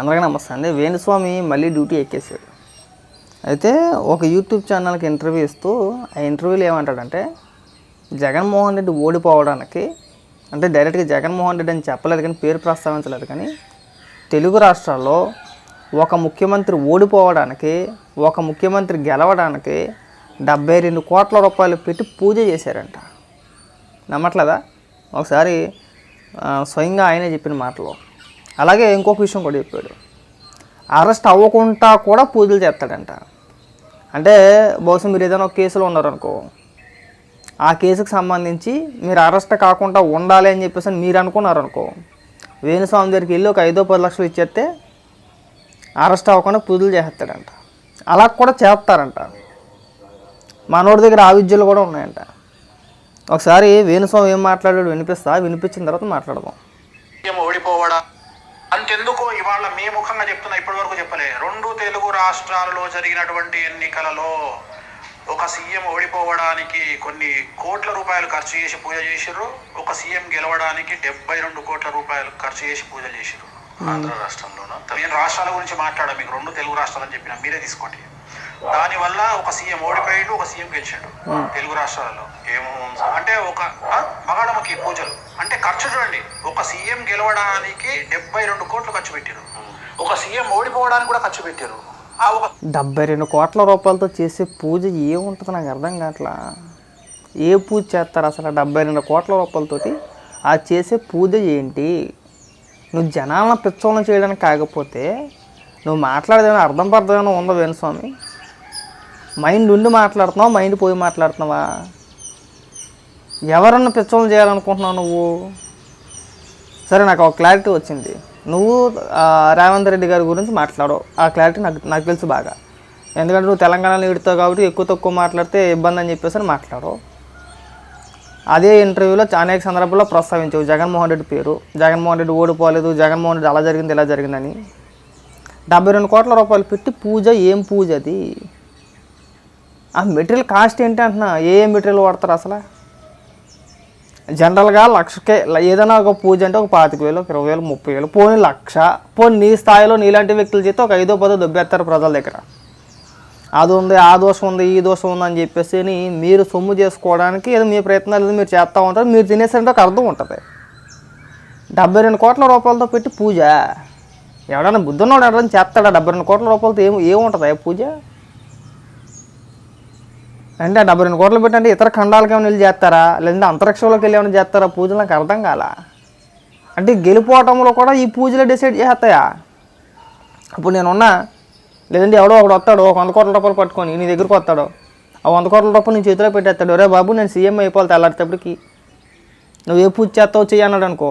అందరికీ నమస్తే అండి. వేణుస్వామి మళ్ళీ డ్యూటీ ఎక్కేసాడు అయితే ఒక యూట్యూబ్ ఛానల్కి ఇంటర్వ్యూ ఇస్తూ ఆ ఇంటర్వ్యూలో ఏమంటాడంటే జగన్మోహన్ రెడ్డి ఓడిపోవడానికి అంటే డైరెక్ట్గా జగన్మోహన్ రెడ్డి అని చెప్పలేదు కానీ పేరు ప్రస్తావించలేదు కానీ తెలుగు రాష్ట్రాల్లో ఒక ముఖ్యమంత్రి ఓడిపోవడానికి ఒక ముఖ్యమంత్రి గెలవడానికి డెబ్బై రెండు కోట్ల రూపాయలు పెట్టి పూజ చేశారంట. నమ్మట్లేదా? ఒకసారి స్వయంగా ఆయనే చెప్పిన మాటలు. అలాగే ఇంకొక విషయం కూడా చెప్పాడు. అరెస్ట్ అవ్వకుండా కూడా పూజలు చేస్తాడంట. అంటే బహుశా మీరు ఏదైనా ఒక కేసులో ఉన్నారనుకో ఆ కేసుకు సంబంధించి మీరు అరెస్ట్ కాకుండా ఉండాలి అని చెప్పేసి మీరు అనుకున్నారనుకో వేణుస్వామి దగ్గరికి వెళ్ళి ఒక ఐదో పది లక్షలు ఇచ్చేస్తే అరెస్ట్ అవ్వకుండా పూజలు చేస్తాడంట. అలా కూడా చేస్తారంట. మనోడి దగ్గర ఆ విద్యలు కూడా ఉన్నాయంట. ఒకసారి వేణుస్వామి ఏం మాట్లాడాడు వినిపిస్తా? వినిపించిన తర్వాత మాట్లాడదాం. ఓడిపోవడా? ఇవాళ మీ ముఖంగా చెప్తున్నా ఇప్పటి వరకు చెప్పలే. రెండు తెలుగు రాష్ట్రాలలో జరిగినటువంటి ఎన్నికలలో ఒక సీఎం ఓడిపోవడానికి కొన్ని కోట్ల రూపాయలు ఖర్చు చేసి పూజ చేసిర్రు. ఒక సీఎం గెలవడానికి డెబ్బై రెండు కోట్ల రూపాయలు ఖర్చు చేసి పూజలు చేసిర్రు ఆంధ్ర రాష్ట్రంలోన. నేను రాష్ట్రాల గురించి మాట్లాడా మీకు రెండు తెలుగు రాష్ట్రాలని చెప్పిన మీరే తీసుకోండి. దానివల్ల ఒక సీఎం ఓడిపోయిండు ఒక సీఎం గెలిచిండు తెలుగు రాష్ట్రాలలో. ఏమో అంటే ఒక మగాడమ్మకి పూజలు. అంటే ఖర్చు చూడండి. ఒక సీఎం గెలవడానికి డెబ్బై రెండు కోట్లు ఖర్చు పెట్టారు. ఒక సీఎం ఓడిపోవడానికి కూడా ఖర్చు పెట్టారు. ఆ ఒక డెబ్బై రెండు కోట్ల రూపాయలతో చేసే పూజ ఏముంటుంది నాకు అర్థం కావట్లా. ఏ పూజ చేస్తారు అసలు డెబ్బై రెండు కోట్ల రూపాయలతోటి? ఆ చేసే పూజ ఏంటి? నువ్వు జనాలను పిచ్చోళ్ళని చేయడానికి కాకపోతే నువ్వు మాట్లాడేదేమైనా అర్థం పర్థమైనా ఉందా వేణుస్వామి? మైండ్ ఉండి మాట్లాడుతున్నావు? మైండ్ పోయి మాట్లాడుతున్నావా? ఎవరన్నా పిచ్చోళ్ళని చేయాలనుకుంటున్నావు నువ్వు? సరే నాకు ఒక క్లారిటీ వచ్చింది. నువ్వు రేవంత్ రెడ్డి గారి గురించి మాట్లాడవు. ఆ క్లారిటీ నాకు నాకు తెలుసు బాగా. ఎందుకంటే నువ్వు తెలంగాణలో ఇడుతావు కాబట్టి ఎక్కువ తక్కువ మాట్లాడితే ఇబ్బంది అని చెప్పేసి అని మాట్లాడవు. అదే ఇంటర్వ్యూలో అనేక సందర్భాల్లో ప్రస్తావించావు. జగన్మోహన్ రెడ్డి పేరు. జగన్మోహన్ రెడ్డి ఓడిపోలేదు. జగన్మోహన్ రెడ్డి అలా జరిగింది ఇలా జరిగిందని. డెబ్బై రెండు కోట్ల రూపాయలు పెట్టి పూజ ఏం పూజ అది? ఆ మెటీరియల్ కాస్ట్ ఏంటి అంటున్నా? ఏ ఏ మెటీరియల్ వాడతారు అసలు? జనరల్గా లక్షకే ఏదైనా ఒక పూజ అంటే ఒక పాతిక వేలు ఒక ఇరవై వేలు ముప్పై వేలు పోనీ లక్ష పోనీ నీ స్థాయిలో నీలాంటి వ్యక్తులు చేస్తే ఒక ఐదో పదో దొబ్బేస్తారు ప్రజల దగ్గర. అది ఉంది ఆ దోషం ఉంది ఈ దోషం ఉంది అని చెప్పేసి అని మీరు సొమ్ము చేసుకోవడానికి ఏదో మీ ప్రయత్నాలు ఏదో మీరు చేస్తూ ఉంటారు మీరు తినేసరికి ఒక అర్థం ఉంటుంది. డెబ్బై రెండు కోట్ల రూపాయలతో పెట్టి పూజ. ఎవడైనా బుద్ధున్నోడు ఎవరైనా చేస్తాడా? డెబ్బై రెండు కోట్ల రూపాయలతో ఏం ఏముంటుంది ఆ పూజ? అంటే డెబ్బై రెండు కోట్లు పెట్టండి ఇతర ఖండాలకు ఏమైనా వెళ్ళి చేస్తారా? లేదంటే అంతరిక్షంలోకి వెళ్ళి ఏమైనా చేస్తారా? పూజలు నాకు అర్థం కాల. అంటే గెలిపోవటంలో కూడా ఈ పూజలు డిసైడ్ చేస్తాయా? ఇప్పుడు నేనున్నా లేదంటే ఎవడో ఒకడు వస్తాడు ఒక వంద కోట్ల రూపాయలు పట్టుకొని నీ దగ్గరకు వస్తాడు. ఆ వంద కోట్ల రూపాయలు నీ చేతిలో పెట్టేస్తాడు. రే బాబు నేను సీఎం అయిపోవాలి తెల్లారితేప్పటికి నువ్వు ఏ పూజ చేస్తావు చెయ్యి అన్నాడు అనుకో.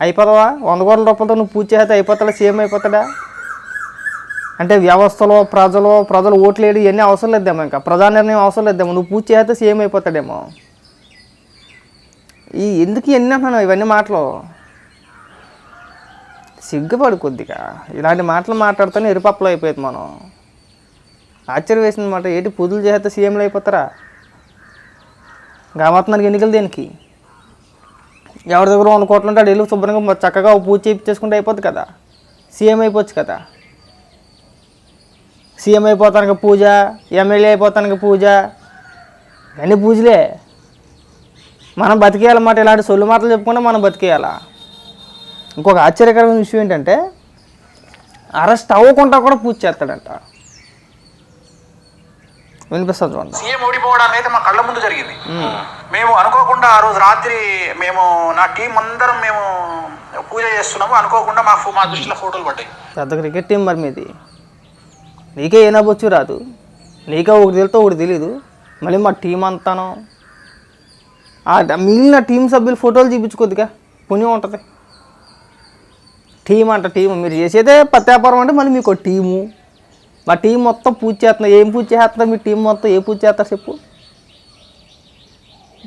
అయిపోతావా? వంద కోట్ల రూపాయలతో నువ్వు పూజ చేస్తే అయిపోతాడా? సీఎం అయిపోతాడా? అంటే వ్యవస్థలో ప్రజలు ప్రజలు ఓట్లేడు ఇవన్నీ అవసరం లేదేమో ఇంకా. ప్రజా నిర్ణయం అవసరం లేదేమో. నువ్వు పూజ చేస్తే సీఎం అయిపోతాడేమో. ఈ ఎందుకు ఇవన్నీ అంటున్నాను ఇవన్నీ మాటలు. సిగ్గుపడు కొద్దిగా. ఇలాంటి మాటలు మాట్లాడుతూనే ఎరుపప్పులు అయిపోయింది మనం. ఆశ్చర్యం వేసింది మాట. ఏంటి పూజలు చేస్తే సీఎంలు అయిపోతారా? గామత్నానికి ఎన్నికలు దేనికి? ఎవరి దగ్గర వంద కోట్లు ఉంటాడు వెళ్ళి శుభ్రంగా చక్కగా పూజ చేయించేసుకుంటే అయిపోద్ది కదా. సీఎం అయిపోవచ్చు కదా. సీఎం అయిపోతానికి పూజ ఎమ్మెల్యే అయిపోతానికి పూజ ఇవన్నీ పూజలే. మనం బతికేయాలన్నమాట ఇలాంటి సొల్లు మాటలు చెప్పుకుంటే మనం బతికేయాలా? ఇంకొక ఆశ్చర్యకరమైన విషయం ఏంటంటే అరెస్ట్ అవ్వకుండా కూడా పూజ చేస్తాడంట. వినిపిస్తుంది చూడండి. సీఎం ఓడిపోవడానికి అయితే మా కళ్ళ ముందు జరిగింది. మేము. అనుకోకుండా ఆ రోజు రాత్రి మేము నా టీం అందరం మేము పూజ చేస్తున్నాము. అనుకోకుండా మా మా దృష్టిలో ఫోటోలు పడ్డాయి. పెద్ద క్రికెట్ టీం మరి మీది? నీకే ఏ రాదు. నీకే ఒకటి తెలుతో ఒకటి తెలీదు. మళ్ళీ మా టీం అంతాను. ఆ మిగిలిన టీం సభ్యులు ఫోటోలు చూపించుకోద్దిగా. పుణ్యం ఉంటుంది. టీం అంట టీం. మీరు చేసేదే పత్యాపారం అంటే మళ్ళీ మీకు ఒక టీము. మా టీం మొత్తం పూజ చేస్తున్నా. ఏం పూజ చేస్తున్నా? మీ టీం మొత్తం ఏ పూజ చేస్తారు చెప్పు.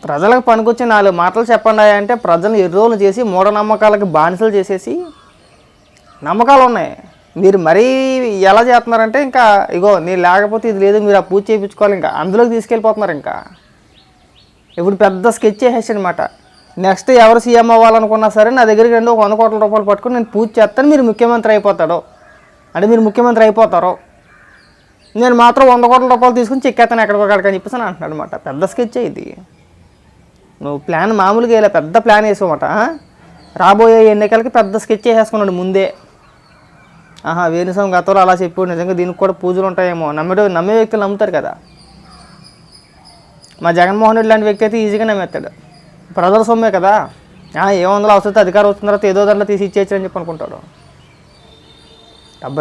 ప్రజలకు పనికొచ్చి నాలుగు మాటలు చెప్పండి అంటే ప్రజలను ఎర్రోలు చేసి మూఢనమ్మకాలకి బానిసలు చేసేసి నమ్మకాలు ఉన్నాయి. మీరు మరీ ఎలా చేస్తున్నారంటే ఇంకా ఇగో నేను లేకపోతే ఇది లేదు మీరు ఆ పూజ చేయించుకోవాలి ఇంకా అందులోకి తీసుకెళ్ళిపోతున్నారు ఇంకా. ఇప్పుడు పెద్ద స్కెచ్ చేసేసి అనమాట నెక్స్ట్ ఎవరు సీఎం అవ్వాలనుకున్నా సరే నా దగ్గరికి రెండు ఒక వంద కోట్ల రూపాయలు పట్టుకుని నేను పూజ చేస్తాను మీరు ముఖ్యమంత్రి అయిపోతాడు అంటే మీరు ముఖ్యమంత్రి అయిపోతారు. నేను మాత్రం వంద కోట్ల రూపాయలు తీసుకుని చెక్కేస్తాను ఎక్కడికో అక్కడికి అని చెప్పేసి అని అంటున్నాడు అనమాట పెద్ద స్కెచ్ ఇది. నువ్వు ప్లాన్ మామూలుగా ఇలా పెద్ద ప్లాన్ వేసామట రాబోయే ఎన్నికలకి పెద్ద స్కెచ్ వేసేసుకున్నాడు ముందే. ఆహా వేణుస్వామి గతంలో అలా చెప్పాడు నిజంగా దీనికి కూడా పూజలు ఉంటాయేమో. నమ్మేటో నమ్మే వ్యక్తులు నమ్ముతారు కదా. మా జగన్మోహన్ రెడ్డి లాంటి వ్యక్తి అయితే ఈజీగా నమ్మేస్తాడు. ప్రజల సొమ్మే కదా. ఆ, ఏముందో అవసరం అధికారం వస్తున్న తర్వాత ఏదో దాంట్లో తీసి ఇచ్చేయచ్చు అని చెప్పి అనుకుంటాడు.